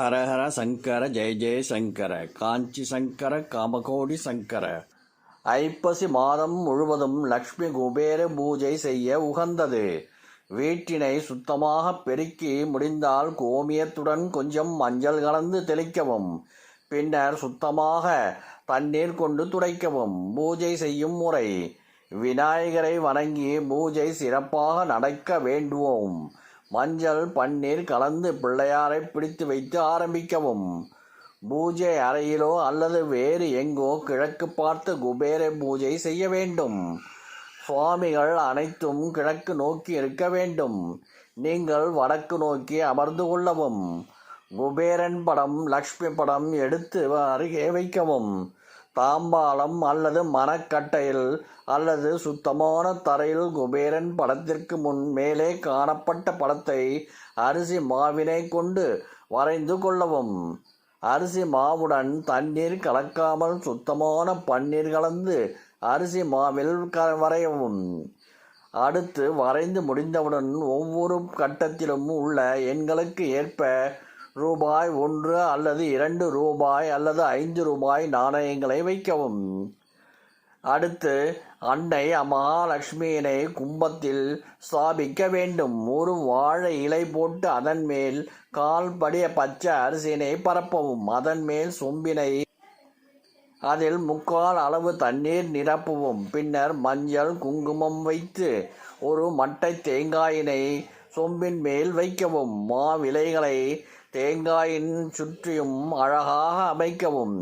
ஹரஹர சங்கர ஜெய ஜெய சங்கர காஞ்சி சங்கர காமகோடி சங்கர. ஐப்பசி மாதம் முழுவதும் லக்ஷ்மி குபேர பூஜை செய்ய உகந்தது. வீட்டினை சுத்தமாக பெருக்கி முடிந்தால் கோமியத்துடன் கொஞ்சம் மஞ்சள் கலந்து தெளிக்கவும் பின்னர் சுத்தமாக தண்ணீர் கொண்டு துடைக்கவும் பூஜை செய்யும் முறை. விநாயகரை வணங்கி பூஜை சிறப்பாக நடக்க வேண்டுவோம். மஞ்சள் பன்னீர் கலந்து பிள்ளையாரை பிடித்து வைத்து ஆரம்பிக்கவும். பூஜை அறையிலோ அல்லது வேறு எங்கோ கிழக்கு பார்த்து குபேர பூஜை செய்ய வேண்டும். சுவாமிகள் அனைத்தும் கிழக்கு நோக்கி இருக்க வேண்டும். நீங்கள் வடக்கு நோக்கி அமர்ந்து கொள்ளவும். குபேரன் படம் லக்ஷ்மி படம் எடுத்து அருகே வைக்கவும். தாம்பாலம் அல்லது மரக்கட்டையில் அல்லது சுத்தமான தரையில் குபேரன் படத்திற்கு முன் மேலே காணப்பட்ட படத்தை அரிசி மாவினை கொண்டு வரைந்து கொள்ளவும். அரிசி மாவுடன் தண்ணீர் கலக்காமல் சுத்தமான பன்னீர் கலந்து அரிசி மாவில் க வரையவும். அடுத்து வரைந்து முடிந்தவுடன் ஒவ்வொரு கட்டத்திலும் உள்ள எண்களுக்கு ஏற்ப ரூபாய் ஒன்று அல்லது இரண்டு ரூபாய் அல்லது ஐந்து ரூபாய் நாணயங்களை வைக்கவும். அடுத்து அன்னை மகாலட்சுமியினை கும்பத்தில் ஸ்தாபிக்க வேண்டும். ஒரு வாழை இலை போட்டு அதன் மேல் கால் படிய பச்சை அரிசியினை பரப்பவும். அதன் மேல் சொம்பினை அதில் முக்கால் அளவு தண்ணீர் நிரப்பவும். பின்னர் மஞ்சள் குங்குமம் வைத்து ஒரு மட்டை தேங்காயினை சொம்பின் மேல் வைக்கவும். மாவிலைகளை தேங்காயின் சுற்றியும் அழகாக அமைக்கவும்.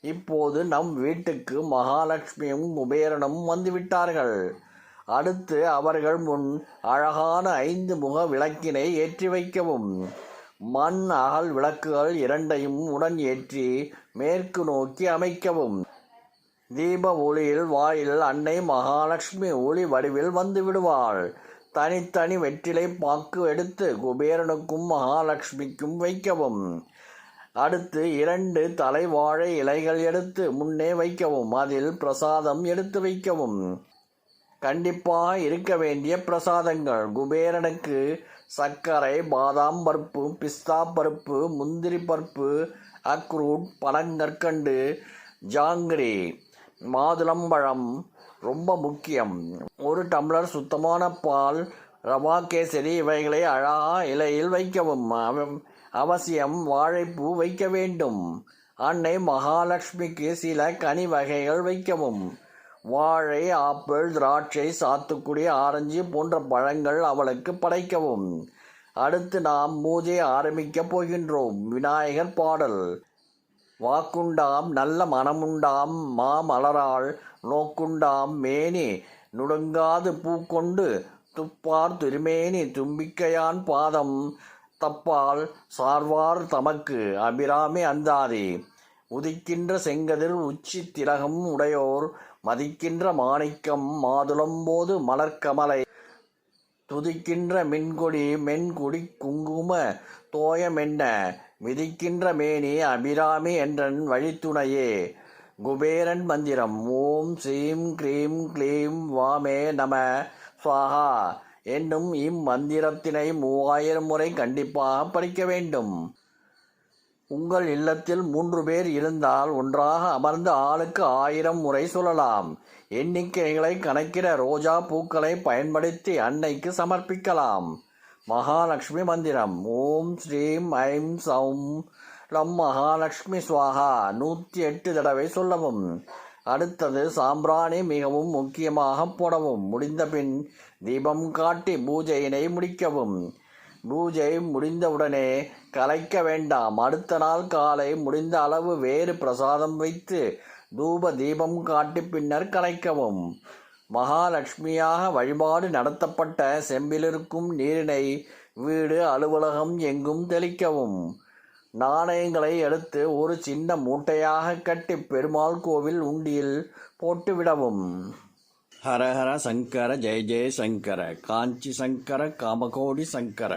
இப்போது நம் வீட்டுக்கு மகாலட்சுமியும் குபேரனும் வந்துவிட்டார்கள். அடுத்து அவர்கள் முன் அழகான ஐந்து முக விளக்கினை ஏற்றி வைக்கவும். மண் அகல் விளக்குகள் இரண்டையும் உடன் ஏற்றி மேற்கு நோக்கி அமைக்கவும். தீப ஒளியில் வாயில் அன்னை மகாலட்சுமி ஒளி வடிவில் வந்து விடுவாள். தனித்தனி வெற்றிலை பாக்கு எடுத்து குபேரனுக்கும் மகாலட்சுமிக்கும் வைக்கவும். அடுத்து இரண்டு தலைவாழை இலைகள் எடுத்து முன்னே வைக்கவும். அதில் பிரசாதம் எடுத்து வைக்கவும். கண்டிப்பாக இருக்க வேண்டிய பிரசாதங்கள். குபேரனுக்கு சர்க்கரை பாதாம் பருப்பு பிஸ்தா பருப்பு முந்திரி பருப்பு அக்ரூட் பனங்கற்கண்டு ஜாங்கிரி மாதுளம்பழம் ரொம்ப முக்கியம். ஒரு டம்ளர் சுத்தமான பால் ரவா கேசரி இவைகளை அழகா இலையில் வைக்கவும் அவசியம் வாழைப்பூ வைக்க வேண்டும். அன்னை மகாலட்சுமிக்கு சில கனி வகைகள் வைக்கவும். வாழை ஆப்பிள் திராட்சை சாத்துக்குடி ஆரஞ்சு போன்ற பழங்கள் அவளுக்கு படைக்கவும். அடுத்து நாம் பூஜை ஆரம்பிக்கப் போகின்றோம். விநாயகர் பாடல். வாக்குண்டாம் நல்ல மனமுண்டாம் மாமலராள் நோக்குண்டாம் மேனி நுடுங்காது பூக்கொண்டு துப்பார் திருமேனி தும்பிக்கையான் பாதம். தப்பால் சார்வார் தமக்கு அபிராமி அந்தாதி. உதிக்கின்ற செங்கதிர் உச்சி திலகம் உடையோர் மதிக்கின்ற மாணிக்கம் மாதுளம்போது மலர்கமலை துதிக்கின்ற மின்கொடி மென்குடி குங்கும தோயமென்ன மிதிக்கின்ற மேனி அபிராமி என்றன் வழித்துணையே. குபேரன் மந்திரம். ஓம் ஸ்ரீம் க்ரீம் க்ளீம் வாமே நம. சுவாகா என்னும் இம்மந்திரத்தினை மூவாயிரம் முறை கண்டிப்பாக படிக்க வேண்டும். உங்கள் இல்லத்தில் மூன்று பேர் இருந்தால் ஒன்றாக அமர்ந்து ஆளுக்கு ஆயிரம் முறை சொல்லலாம். எண்ணிக்கைகளை கணக்கிட ரோஜா பூக்களை பயன்படுத்தி அன்னைக்கு சமர்ப்பிக்கலாம். மகாலட்சுமி மந்திரம். ஓம் ஸ்ரீம் ஐம் சௌம் லம் மகாலட்சுமி சுவாகா நூற்றி எட்டு தடவை சொல்லவும். அடுத்தது சாம்பிராணி மிகவும் முக்கியமாக போடவும். முடிந்தபின் தீபம் காட்டி பூஜையினை முடிக்கவும். பூஜை முடிந்தவுடனே கலைக்க வேண்டாம். அடுத்த நாள் காலை முடிந்த அளவு வேறு பிரசாதம் வைத்து தூப தீபம் காட்டி பின்னர் கலைக்கவும். மகாலட்சுமியாக வழிபாடு நடத்தப்பட்ட செம்பிலிருக்கும் நீரினை வீடு அலுவலகம் எங்கும் தெளிக்கவும். நாணயங்களை எடுத்து ஒரு சின்ன மூட்டையாக கட்டி பெருமாள் கோவில் உண்டியில் போட்டுவிடவும். ஹரஹர சங்கர ஜெய ஜெய சங்கர காஞ்சி சங்கர காமகோடி சங்கர.